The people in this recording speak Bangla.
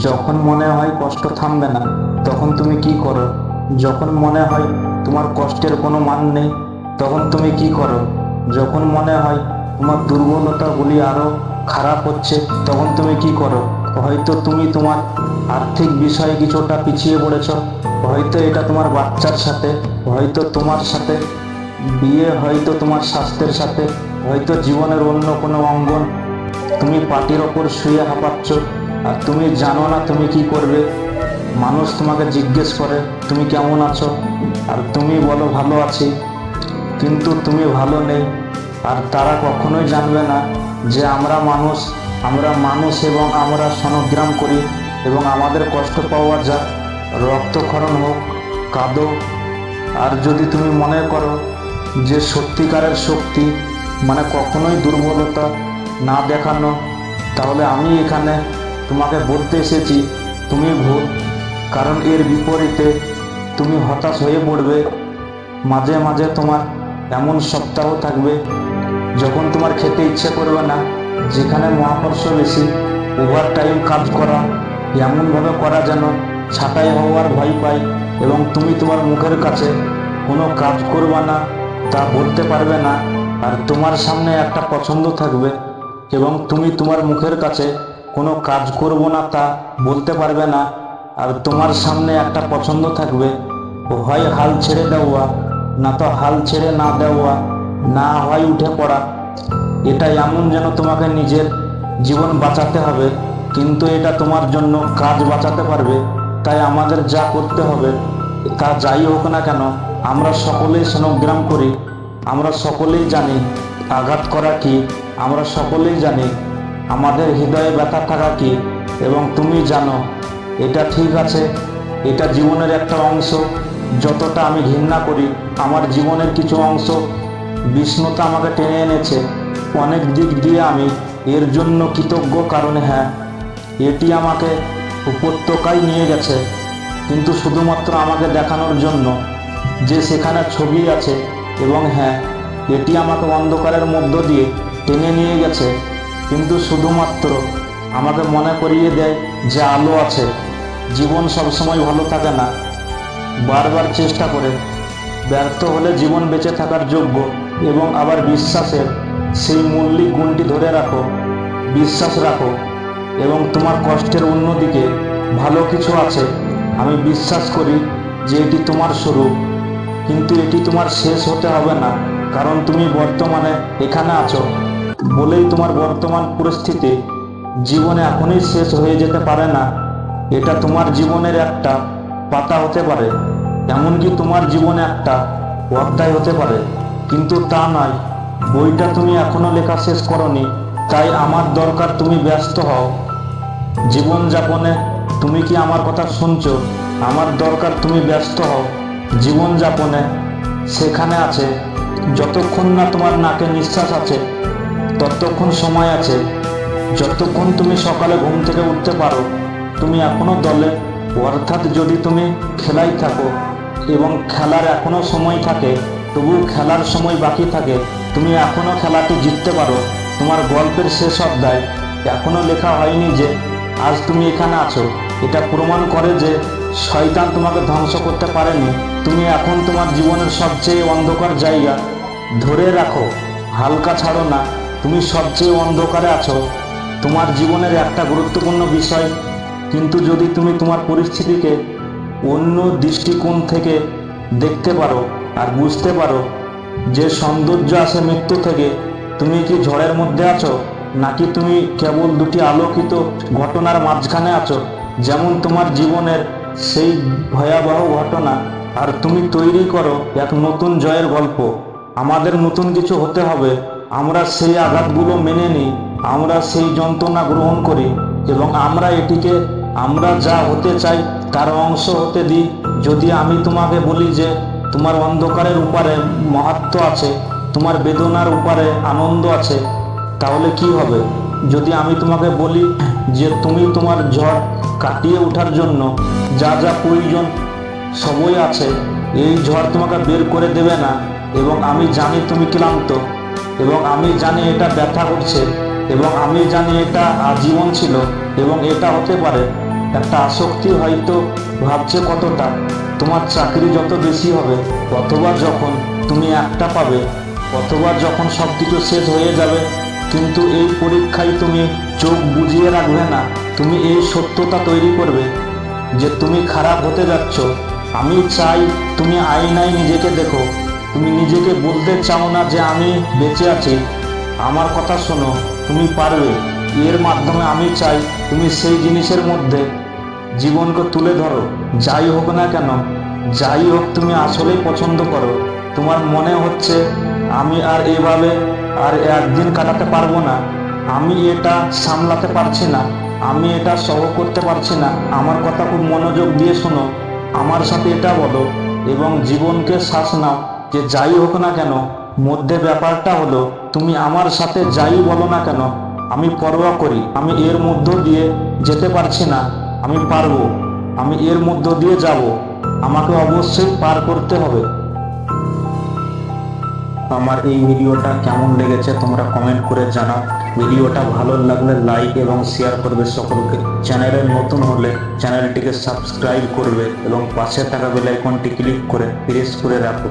যখন মনে হয় কষ্ট থামবে না, তখন তুমি কি করো? যখন মনে হয় তোমার কষ্টের কোনো মান নেই, তখন তুমি কি করো? যখন মনে হয় তোমার দুর্বলতাগুলি আরও খারাপ হচ্ছে, তখন তুমি কি করো? হয়তো তুমি তোমার আর্থিক বিষয়ে কিছুটা পিছিয়ে পড়েছ, হয়তো এটা তোমার বাচ্চার সাথে, হয়তো তোমার সাথে, বিয়ে হয়তো তোমার স্বাস্থ্যের সাথে, হয়তো জীবনের অন্য কোনো অঙ্গন তুমি পাটির ওপর শুয়ে হাঁপাচ্ছ আর তুমি জানো না তুমি কি করবে। মানুষ তোমাকে জিজ্ঞেস করে, তুমি কেমন আছো? আর তুমি বলো, ভালো আছি। কিন্তু তুমি ভালো নেই। আর তারা কখনোই জানবে না যে আমরা মানুষ। আমরা মানুষ এবং আমরা সনগ্রাম করি এবং আমাদের কষ্ট পাওয়া যাক। রক্তক্ষরণ হোক, কাঁদো। আর যদি তুমি মনে করো যে সত্যিকারের শক্তি মানে কখনোই দুর্বলতা না দেখানো, তাহলে আমি এখানে তোমাকে বলতে এসেছি, তুমি ভুল কারণ এর বিপরীতে তুমি হতাশ হয়ে পড়বে। মাঝে মাঝে তোমার এমন সপ্তাহ থাকবে যখন তোমার খেতে ইচ্ছে করবে না। যেখানে মহাকর্ষ বেশি ওভার টাইম কাজ করা, এমনভাবে করা যেন ছাঁটাই হওয়ার ভয় পাই এবং তুমি তোমার মুখের কাছে কোনো কাজ করবে না, তা বলতে পারবে না। আর তোমার সামনে একটা পছন্দ থাকবে এবং তুমি তোমার মুখের কাছে কোনো কাজ করব না তা বলতে পারবে না। আর তোমার সামনে একটা পছন্দ থাকবে। হয় হাল ছেড়ে দেওয়া, না তো হাল ছেড়ে না দেওয়া, না হয় উঠে পড়া। এটা এমন যেন তোমাকে নিজের জীবন বাঁচাতে হবে। কিন্তু এটা তোমার জন্য কাজ বাঁচাতে পারবে। তাই আমাদের যা করতে হবে, তা যাই হোক না কেন, আমরা সকলেই সনগ্রাম করি। আমরা সকলেই জানি আঘাত করা কি, আমরা সকলেই জানি আমাদের হৃদয়ে ব্যথা থাকা কি এবং তুমি জানো, এটা ঠিক আছে, এটা জীবনের একটা অংশ। যতটা আমি ঘৃণা করি, আমার জীবনের কিছু অংশ বিষ্ণুতা আমাকে টেনে এনেছে। অনেক দিক দিয়ে আমি এর জন্য কৃতজ্ঞ, কারণ হ্যাঁ এটি আমাকে উপত্যকায় নিয়ে গেছে। কিন্তু শুধুমাত্র আমাকে দেখানোর জন্য যে সেখানে ছবি আছে এবং হ্যাঁ এটি আমাকে অন্ধকারের মধ্য দিয়ে টেনে নিয়ে গেছে। কিন্তু শুধুমাত্র আমাদের মনে করিয়ে দেয় যে আলো আছে। জীবন সবসময় ভালো থাকে না। বারবার চেষ্টা করে। ব্যর্থ হলে জীবন বেঁচে থাকার যোগ্য এবং আবার বিশ্বাসের সেই মৌলিক গুণটি ধরে রাখো, বিশ্বাস রাখো এবং তোমার কষ্টের অন্যদিকে ভালো কিছু আছে। আমি বিশ্বাস করি যে এটি তোমার স্বরূপ কিন্তু এটি তোমার শেষ হতে হবে না, কারণ তুমি বর্তমানে এখানে আছো। বলেই তোমার বর্তমান পরিস্থিতি জীবনে এখনই শেষ হয়ে যেতে পারে না। এটা তোমার জীবনের একটা পাতা হতে পারে। এমনকি তোমার জীবনে একটা অধ্যায় হতে পারে। কিন্তু তা নয়, বইটা তুমি এখনও লেখা শেষ করনি, তাই আমার দরকার তুমি ব্যস্ত হও। জীবনযাপনে তুমি কি আমার কথা শুনছো? আমার দরকার তুমি ব্যস্ত হও। জীবনযাপনে সেখানে আছে, যতক্ষণ না তোমার নাকে নিঃশ্বাস আছে ততক্ষণ সময় আছে, যতক্ষণ তুমি সকালে ঘুম থেকে উঠতে পারো, তুমি এখনও দলে। অর্থাৎ যদি তুমি খেলাই থাকো এবং খেলার এখনও সময় থাকে, তবু খেলার সময় বাকি থাকে, তুমি এখনও খেলাটি জিততে পারো। তোমার গল্পের শেষ অধ্যায় এখনও লেখা হয়নি যে, আজ তুমি এখানে আছো। এটা প্রমাণ করে যে, শয়তান তোমাকে ধ্বংস করতে পারেনি। তুমি এখন তোমার জীবনের সবচেয়ে অন্ধকার জায়গা। ধরে রাখো, হালকা ছাড়ো না। তুমি সবচেয়ে অন্ধকারে আছো। তোমার জীবনের একটা গুরুত্বপূর্ণ বিষয়। কিন্তু যদি তুমি তোমার পরিস্থিতিকে অন্য দৃষ্টিকোণ থেকে দেখতে পারো আর বুঝতে পারো যে সৌন্দর্য আসে মৃত্যু থেকে, তুমি কি ঝড়ের মধ্যে আছো? নাকি তুমি কেবল দুটি আলোকিত ঘটনার মাঝখানে আছো? যেমন তোমার জীবনের সেই ভয়াবহ ঘটনা। আর তুমি তৈরি করো এক নতুন জয়ের গল্প। আমাদের নতুন কিছু হতে হবে। আমরা সেই আঘাতগুলো মেনে নিই, আমরা সেই যন্ত্রণা গ্রহণ করি এবং আমরা এটিকে, আমরা যা হতে চাই তার অংশ হতে দিই। যদি আমি তোমাকে বলি যে তোমার অন্ধকারের উপরে মহত্ব আছে, তোমার বেদনার উপরে আনন্দ আছে, তাহলে কি হবে? যদি আমি তোমাকে বলি যে তুমি তোমার ঝড় কাটিয়ে ওঠার জন্য যা যা প্রয়োজন সবই আছে, এই ঝড় তোমাকে বের করে দেবে না এবং আমি জানি তুমি ক্লান্ত। এবং আমি জানি এটা ব্যথা করছে এবং আমি জানি এটা আজীবন ছিল এবং এটা হতে পারে। একটা আসক্তি হয়তো ভাবছে কতটা, তোমার চাকরি যত বেশি হবে, অথবা যখন তুমি একটা পাবে, অথবা যখন সব কিছু শেষ হয়ে যাবে, কিন্তু এই পরীক্ষায় তুমি চোখ বুজিয়ে রাখবে না, তুমি এই সত্যতা তৈরি করবে যে তুমি খারাপ হতে যাচ্ছ। আমি চাই তুমি আয়নায় নিজেকে দেখো। তুমি নিজেকে বলতে চাও না যে আমি বেঁচে আছি, আমার কথা শোনো, তুমি পারবে। এর মাধ্যমে আমি চাই তুমি সেই জিনিসের মধ্যে জীবনকে তুলে ধরো। যাই হোক না কেন, যাই হোক তুমি আসলেই পছন্দ করো। তোমার মনে হচ্ছে আমি আর এভাবে আর একদিন কাটাতে পারব না। আমি এটা সামলাতে পারছি না, আমি এটা সহ করতে পারছি না। আমার কথা খুব মনোযোগ দিয়ে শোনো, আমার সাথে এটা বলো এবং জীবনকে শ্বাস নাও। যে যাই হোক না কেন, মধ্যে ব্যাপারটা হলো, তুমি আমার সাথে যাই বলো না কেন, আমি পরোয়া করি, আমি এর মধ্য দিয়ে যেতে পারছি না, আমি পারব, আমি এর মধ্য দিয়ে যাব, আমাকে অবশ্যই পার করতে হবে। আমার এই ভিডিওটা কেমন লেগেছে তোমরা কমেন্ট করে জানাও। ভিডিওটা ভালো লাগলে লাইক এবং শেয়ার করবে সকলকে। চ্যানেলে নতুন হলে চ্যানেলটিকে সাবস্ক্রাইব করবে এবং পাশে থাকা বেল আইকনটি ক্লিক করে প্রেস করে রাখো।